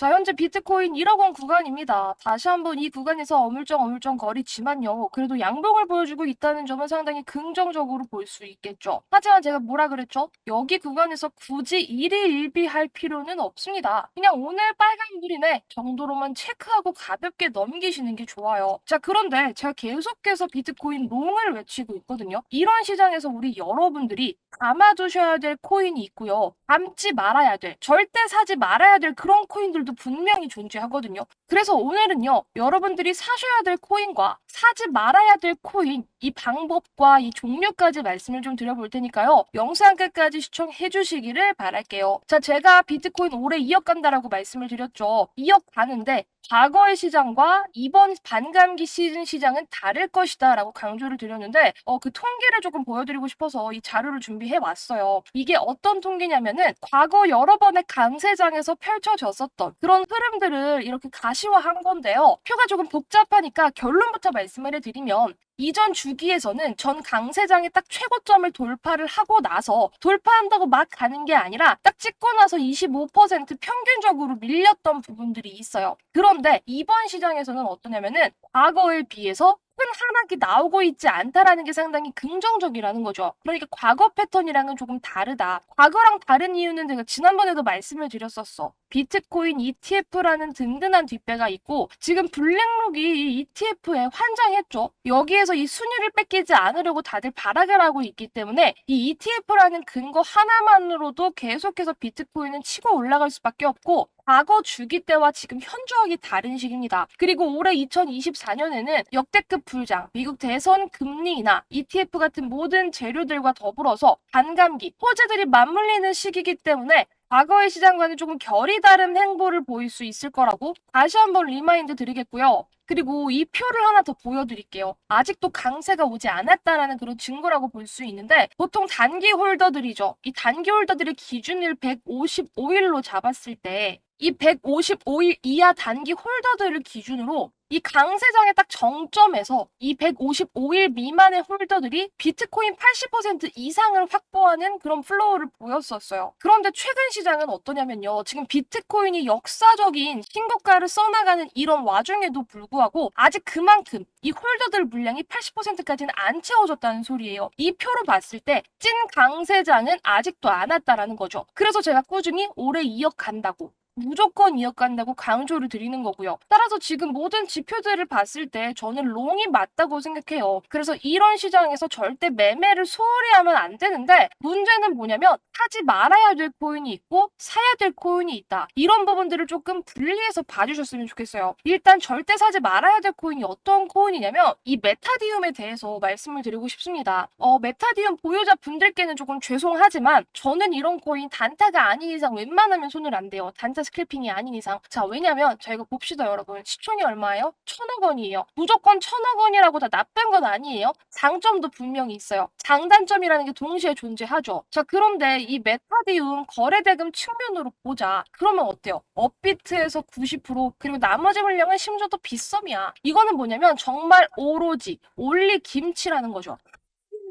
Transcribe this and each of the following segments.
자, 현재 비트코인 1억 원 구간입니다. 다시 한번 이 구간에서 어물쩡 어물쩡 거리지만요. 그래도 양봉을 보여주고 있다는 점은 상당히 긍정적으로 볼 수 있겠죠. 하지만 제가 뭐라 그랬죠? 여기 구간에서 굳이 1일 1비 할 필요는 없습니다. 그냥 오늘 빨간불이네 정도로만 체크하고 가볍게 넘기시는 게 좋아요. 자, 그런데 제가 계속해서 비트코인 롱을 외치고 있거든요. 이런 시장에서 우리 여러분들이 담아두셔야 될 코인이 있고요. 담지 말아야 될, 절대 사지 말아야 될 그런 코인들도 분명히 존재하거든요. 그래서 오늘은요, 여러분들이 사셔야 될 코인과 사지 말아야 될 코인, 이 방법과 이 종류까지 말씀을 좀 드려볼 테니까요. 영상 끝까지 시청해 주시기를 바랄게요. 자, 제가 비트코인 올해 2억 간다라고 말씀을 드렸죠. 2억 가는데 과거의 시장과 이번 반감기 시즌 시장은 다를 것이다 라고 강조를 드렸는데 어, 그 통계를 조금 보여드리고 싶어서 이 자료를 준비해 왔어요. 이게 어떤 통계냐면은 과거 여러 번의 강세장에서 펼쳐졌었던 그런 흐름들을 이렇게 가시화한 건데요. 표가 조금 복잡하니까 결론부터 말씀을 해드리면 이전 주기에서는 전 강세장의 딱 최고점을 돌파를 하고 나서 돌파한다고 막 가는 게 아니라 딱 찍고 나서 25% 평균적으로 밀렸던 부분들이 있어요. 그런데 이번 시장에서는 어떠냐면은 과거에 비해서 큰 하락이 나오고 있지 않다라는 게 상당히 긍정적이라는 거죠. 그러니까 과거 패턴이랑은 조금 다르다. 과거랑 다른 이유는 제가 지난번에도 말씀을 드렸었어. 비트코인 ETF라는 든든한 뒷배가 있고 지금 블랙록이 이 ETF에 환장했죠. 여기에서 이 순위를 뺏기지 않으려고 다들 발악을 하고 있기 때문에 이 ETF라는 근거 하나만으로도 계속해서 비트코인은 치고 올라갈 수밖에 없고 과거 주기 때와 지금 현저하게 다른 시기입니다. 그리고 올해 2024년에는 역대급 불장, 미국 대선 금리 인하, ETF 같은 모든 재료들과 더불어서 반감기, 호재들이 맞물리는 시기이기 때문에 과거의 시장과는 조금 결이 다른 행보를 보일 수 있을 거라고 다시 한번 리마인드 드리겠고요. 그리고 이 표를 하나 더 보여드릴게요. 아직도 강세가 오지 않았다라는 그런 증거라고 볼 수 있는데 보통 단기 홀더들이죠. 이 단기 홀더들의 기준일 155일로 잡았을 때 이 155일 이하 단기 홀더들을 기준으로 이 강세장의 딱 정점에서 이 155일 미만의 홀더들이 비트코인 80% 이상을 확보하는 그런 플로우를 보였었어요. 그런데 최근 시장은 어떠냐면요. 지금 비트코인이 역사적인 신고가를 써나가는 이런 와중에도 불구하고 아직 그만큼 이 홀더들 물량이 80%까지는 안 채워졌다는 소리예요. 이 표로 봤을 때 찐 강세장은 아직도 안 왔다라는 거죠. 그래서 제가 꾸준히 올해 2억 간다고 무조건 이어간다고 강조를 드리는 거고요. 따라서 지금 모든 지표들을 봤을 때 저는 롱이 맞다고 생각해요. 그래서 이런 시장에서 절대 매매를 소홀히 하면 안 되는데 문제는 뭐냐면 사지 말아야 될 코인이 있고 사야 될 코인이 있다. 이런 부분들을 조금 분리해서 봐주셨으면 좋겠어요. 일단 절대 사지 말아야 될 코인이 어떤 코인이냐면 이 메타디움에 대해서 말씀을 드리고 싶습니다. 어, 메타디움 보유자 분들께는 조금 죄송하지만 저는 이런 코인 단타가 아닌 이상 웬만하면 손을 안 대요. 단타 스크래핑이 아닌 이상. 자, 왜냐면 자 이거 봅시다 여러분. 시총이 얼마예요? 천억 원이에요. 무조건 천억 원이라고 다 나쁜 건 아니에요. 장점도 분명히 있어요. 장단점이라는 게 동시에 존재하죠. 자, 그런데 이 메타디움 거래대금 측면으로 보자. 그러면 어때요? 업비트에서 90% 그리고 나머지 물량은 심지어 더 빗썸이야. 이거는 뭐냐면 정말 오로지 올리 김치라는 거죠.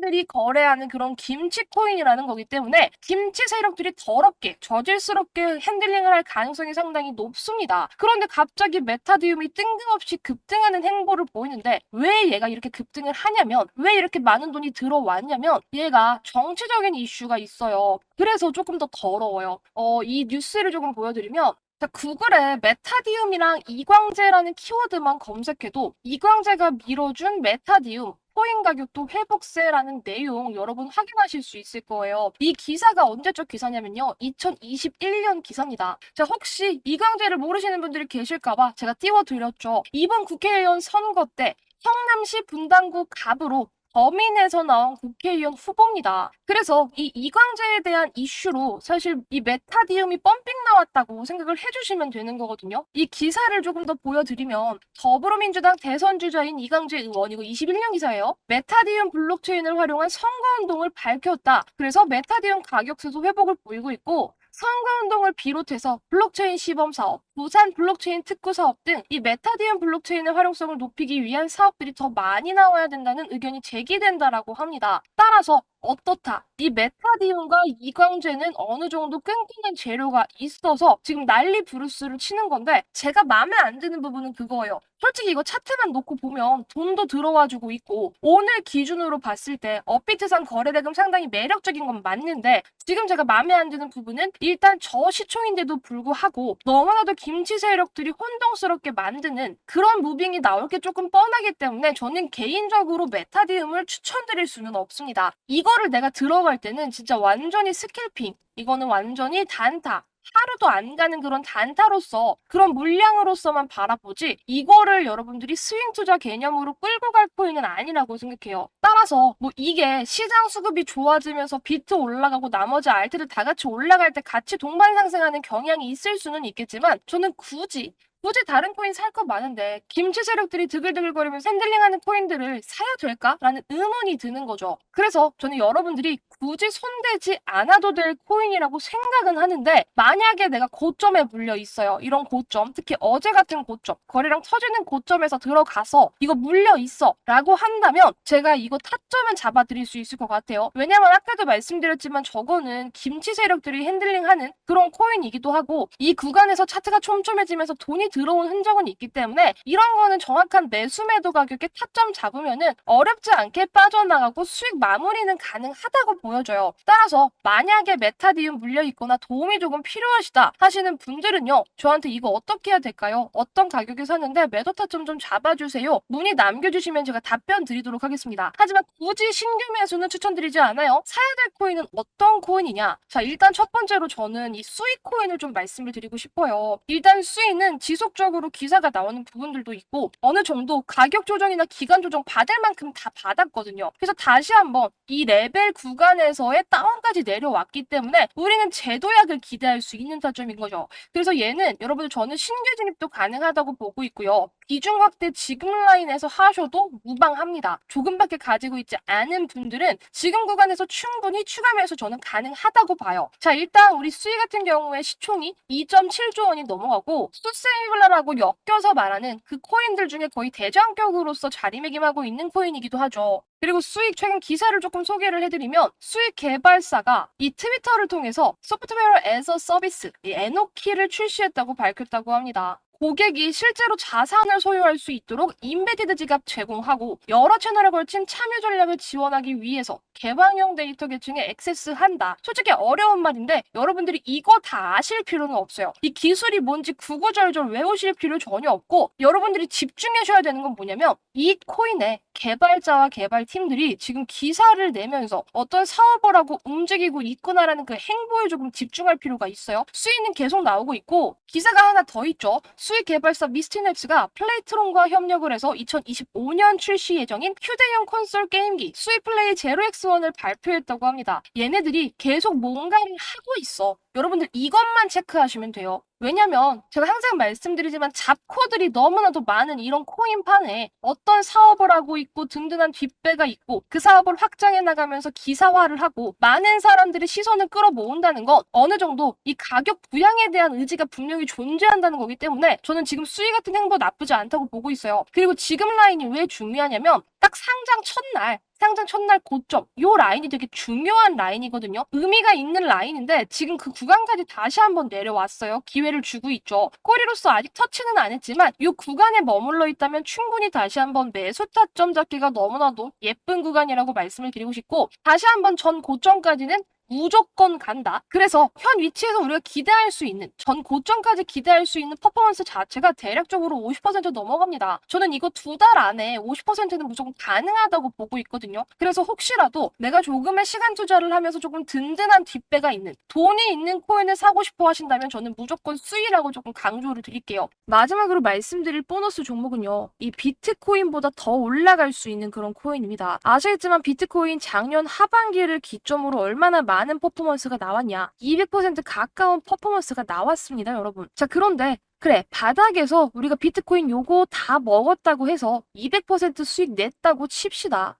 들이 거래하는 그런 김치 코인이라는 거기 때문에 김치 세력들이 더럽게 저질스럽게 핸들링을 할 가능성이 상당히 높습니다. 그런데 갑자기 메타디움이 뜬금없이 급등하는 행보를 보이는데 왜 얘가 이렇게 급등을 하냐면 왜 이렇게 많은 돈이 들어왔냐면 얘가 정치적인 이슈가 있어요. 그래서 조금 더 더러워요. 어, 이 뉴스를 조금 보여드리면 자, 구글에 메타디움이랑 이광재라는 키워드만 검색해도 이광재가 밀어준 메타디움 코인 가격도 회복세라는 내용 여러분 확인하실 수 있을 거예요. 이 기사가 언제적 기사냐면요. 2021년 기사입니다. 자, 혹시 이광재를 모르시는 분들이 계실까봐 제가 띄워드렸죠. 이번 국회의원 선거 때 성남시 분당구 갑으로 범인에서 나온 국회의원 후보입니다. 그래서 이 이광재에 대한 이슈로 사실 이 메타디움이 펌핑 나왔다고 생각을 해주시면 되는 거거든요. 이 기사를 조금 더 보여드리면 더불어민주당 대선 주자인 이광재 의원 이거 21년 기사예요. 메타디움 블록체인을 활용한 선거운동을 밝혔다. 그래서 메타디움 가격세도 회복을 보이고 있고 선거운동을 비롯해서 블록체인 시범 사업, 부산 블록체인 특구 사업 등 이 메타디움 블록체인의 활용성을 높이기 위한 사업들이 더 많이 나와야 된다는 의견이 제기된다라고 합니다. 따라서 어떻다. 이 메타디움과 이광재는 어느 정도 끈끈한 재료가 있어서 지금 난리 부르스를 치는 건데 제가 마음에 안 드는 부분은 그거예요. 솔직히 이거 차트만 놓고 보면 돈도 들어와주고 있고 오늘 기준으로 봤을 때 업비트산 거래대금 상당히 매력적인 건 맞는데 지금 제가 마음에 안 드는 부분은 일단 저시총인데도 불구하고 너무나도 김치 세력들이 혼동스럽게 만드는 그런 무빙이 나올 게 조금 뻔하기 때문에 저는 개인적으로 메타디움을 추천드릴 수는 없습니다. 이거 를 내가 들어갈 때는 진짜 완전히 스킬핑 이거는 완전히 단타 하루도 안 가는 그런 단타로서 그런 물량으로서만 바라보지 이거를 여러분들이 스윙 투자 개념으로 끌고 갈 코인은 아니라고 생각해요. 따라서 뭐 이게 시장 수급이 좋아지면서 비트 올라가고 나머지 알트들 다 같이 올라갈 때 같이 동반 상승하는 경향이 있을 수는 있겠지만 저는 굳이 굳이 다른 코인 살거 많은데 김치 세력들이 드글드글거리면서 핸들링하는 코인들을 사야 될까라는 의문이 드는 거죠. 그래서 저는 여러분들이 굳이 손대지 않아도 될 코인이라고 생각은 하는데 만약에 내가 고점에 물려 있어요. 이런 고점, 특히 어제 같은 고점, 거래량 터지는 고점에서 들어가서 이거 물려 있어 라고 한다면 제가 이거 타점은 잡아드릴 수 있을 것 같아요. 왜냐면 아까도 말씀드렸지만 저거는 김치 세력들이 핸들링하는 그런 코인이기도 하고 이 구간에서 차트가 촘촘해지면서 돈이 들어온 흔적은 있기 때문에 이런 거는 정확한 매수 매도 가격에 타점 잡으면은 어렵지 않게 빠져나가고 수익 마무리는 가능하다고 보 여져요. 따라서 만약에 메타디움 물려 있거나 도움이 조금 필요하시다 하시는 분들은요. 저한테 이거 어떻게 해야 될까요? 어떤 가격에 샀는데 매도 타점 좀 잡아주세요. 문의 남겨주시면 제가 답변 드리도록 하겠습니다. 하지만 굳이 신규 매수는 추천드리지 않아요. 사야 될 코인은 어떤 코인이냐? 자 일단 첫 번째로 저는 이 수익 코인을 좀 말씀을 드리고 싶어요. 일단 수익은 지속적으로 기사가 나오는 부분들도 있고 어느 정도 가격 조정이나 기간 조정 받을 만큼 다 받았거든요. 그래서 다시 한번 이 레벨 구간 에서의 다운까지 내려왔기 때문에 우리는 제도약을 기대할 수 있는 타점인 거죠. 그래서 얘는 여러분들 저는 신규 진입도 가능하다고 보고 있고요. 비중 확대 지금 라인에서 하셔도 무방합니다. 조금밖에 가지고 있지 않은 분들은 지금 구간에서 충분히 추가 매수 저는 가능하다고 봐요. 자 일단 우리 수익 같은 경우에 시총이 2.7조 원이 넘어가고 수세이블라라고 엮여서 말하는 그 코인들 중에 거의 대장격으로서 자리매김하고 있는 코인이기도 하죠. 그리고 수익 최근 기사를 조금 소개를 해드리면 수익 개발사가 이 트위터를 통해서 소프트웨어 에서 서비스 이 에노키를 출시했다고 밝혔다고 합니다. 고객이 실제로 자산을 소유할 수 있도록 인베디드 지갑 제공하고 여러 채널에 걸친 참여 전략을 지원하기 위해서 개방형 데이터 계층에 액세스한다. 솔직히 어려운 말인데 여러분들이 이거 다 아실 필요는 없어요. 이 기술이 뭔지 구구절절 외우실 필요 전혀 없고 여러분들이 집중하셔야 되는 건 뭐냐면 이 코인의 개발자와 개발팀들이 지금 기사를 내면서 어떤 사업을 하고 움직이고 있구나라는 그 행보에 조금 집중할 필요가 있어요. 수익은 계속 나오고 있고 기사가 하나 더 있죠. 수익 개발사 미스티넵스가 플레이트론과 협력을 해서 2025년 출시 예정인 휴대용 콘솔 게임기 수익 플레이 제로엑스원을 발표했다고 합니다. 얘네들이 계속 뭔가를 하고 있어. 여러분들 이것만 체크하시면 돼요. 왜냐면 제가 항상 말씀드리지만 잡코들이 너무나도 많은 이런 코인판에 어떤 사업을 하고 있고 든든한 뒷배가 있고 그 사업을 확장해 나가면서 기사화를 하고 많은 사람들의 시선을 끌어모은다는 건 어느 정도 이 가격 부양에 대한 의지가 분명히 존재한다는 거기 때문에 저는 지금 수익 같은 행보 나쁘지 않다고 보고 있어요. 그리고 지금 라인이 왜 중요하냐면 딱 상장 첫날 상장 첫날 고점 요 라인이 되게 중요한 라인이거든요. 의미가 있는 라인인데 지금 그 구간까지 다시 한번 내려왔어요. 기회를 주고 있죠. 꼬리로서 아직 터치는 안 했지만 요 구간에 머물러 있다면 충분히 다시 한번 매수 타점 잡기가 너무나도 예쁜 구간이라고 말씀을 드리고 싶고 다시 한번 전 고점까지는 무조건 간다. 그래서 현 위치에서 우리가 기대할 수 있는 전 고점까지 기대할 수 있는 퍼포먼스 자체가 대략적으로 50% 넘어갑니다. 저는 이거 두 달 안에 50%는 무조건 가능하다고 보고 있거든요. 그래서 혹시라도 내가 조금의 시간 투자를 하면서 조금 든든한 뒷배가 있는 돈이 있는 코인을 사고 싶어 하신다면 저는 무조건 수위라고 조금 강조를 드릴게요. 마지막으로 말씀드릴 보너스 종목은요. 이 비트코인보다 더 올라갈 수 있는 그런 코인입니다. 아시겠지만 비트코인 작년 하반기를 기점으로 얼마나 많은 퍼포먼스가 나왔냐. 200% 가까운 퍼포먼스가 나왔습니다, 여러분. 자, 그런데 그래, 바닥에서 우리가 비트코인 요거 다 먹었다고 해서 200% 수익 냈다고 칩시다.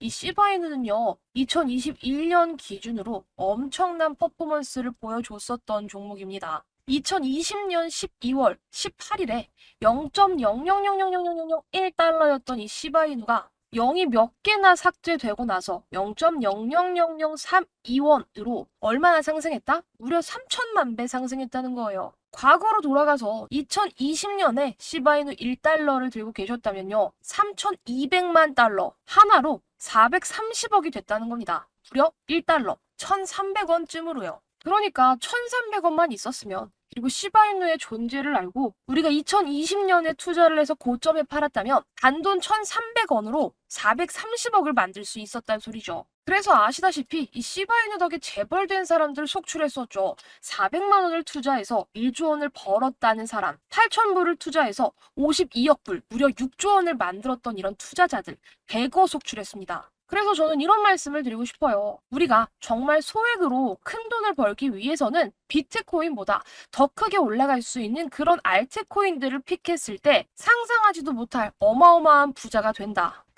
이 시바이누는요, 2021년 기준으로 엄청난 퍼포먼스를 보여줬었던 종목입니다. 2020년 12월 18일에 0.000000001달러였던 이 시바이누가 0이 몇 개나 삭제되고 나서 0.0000321원으로 얼마나 상승했다? 무려 3천만 배 상승했다는 거예요. 과거로 돌아가서 2020년에 시바이누 1달러를 들고 계셨다면요. 3,200만 달러 하나로 430억이 됐다는 겁니다. 무려 1달러 1,300원쯤으로요. 그러니까 1,300원만 있었으면 그리고 시바이누의 존재를 알고 우리가 2020년에 투자를 해서 고점에 팔았다면 단돈 1,300원으로 430억을 만들 수 있었다는 소리죠. 그래서 아시다시피 이 시바이누 덕에 재벌된 사람들 속출했었죠. 400만 원을 투자해서 1조 원을 벌었다는 사람, 8천 불을 투자해서 52억 불, 무려 6조 원을 만들었던 이런 투자자들 100억 속출했습니다. 그래서 저는 이런 말씀을 드리고 싶어요. 우리가 정말 소액으로 큰 돈을 벌기 위해서는 비트코인보다 더 크게 올라갈 수 있는 그런 알트코인들을 픽했을 때 상상하지도 못할 어마어마한 부자가 된다.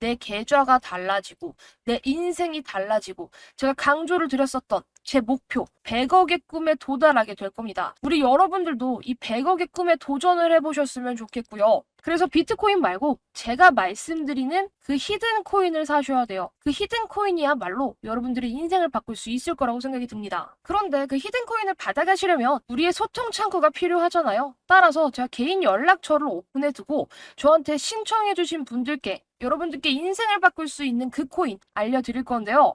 내 계좌가 달라지고 내 인생이 달라지고 제가 강조를 드렸었던 제 목표 100억의 꿈에 도달하게 될 겁니다. 우리 여러분들도 이 100억의 꿈에 도전을 해보셨으면 좋겠고요. 그래서 비트코인 말고 제가 말씀드리는 그 히든 코인을 사셔야 돼요. 그 히든 코인이야말로 여러분들의 인생을 바꿀 수 있을 거라고 생각이 듭니다. 그런데 그 히든 코인을 받아가시려면 우리의 소통 창구가 필요하잖아요. 따라서 제가 개인 연락처를 오픈해 두고 저한테 신청해 주신 분들께 여러분들께 인생을 바꿀 수 있는 그 코인 알려드릴 건데요.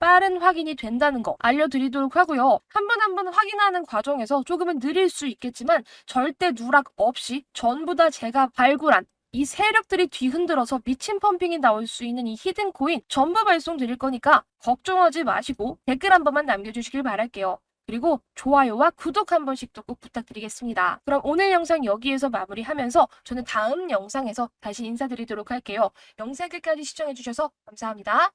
빠른 확인이 된다는 거 알려드리도록 하고요. 한번한번 확인하는 과정에서 조금은 느릴 수 있겠지만 절대 누락 없이 전부 다 제가 발굴한 이 세력들이 뒤흔들어서 미친 펌핑이 나올 수 있는 이 히든 코인 전부 발송 드릴 거니까 걱정하지 마시고 댓글 한 번만 남겨주시길 바랄게요. 그리고 좋아요와 구독 한 번씩도 꼭 부탁드리겠습니다. 그럼 오늘 영상 여기에서 마무리하면서 저는 다음 영상에서 다시 인사드리도록 할게요. 영상 끝까지 시청해주셔서 감사합니다.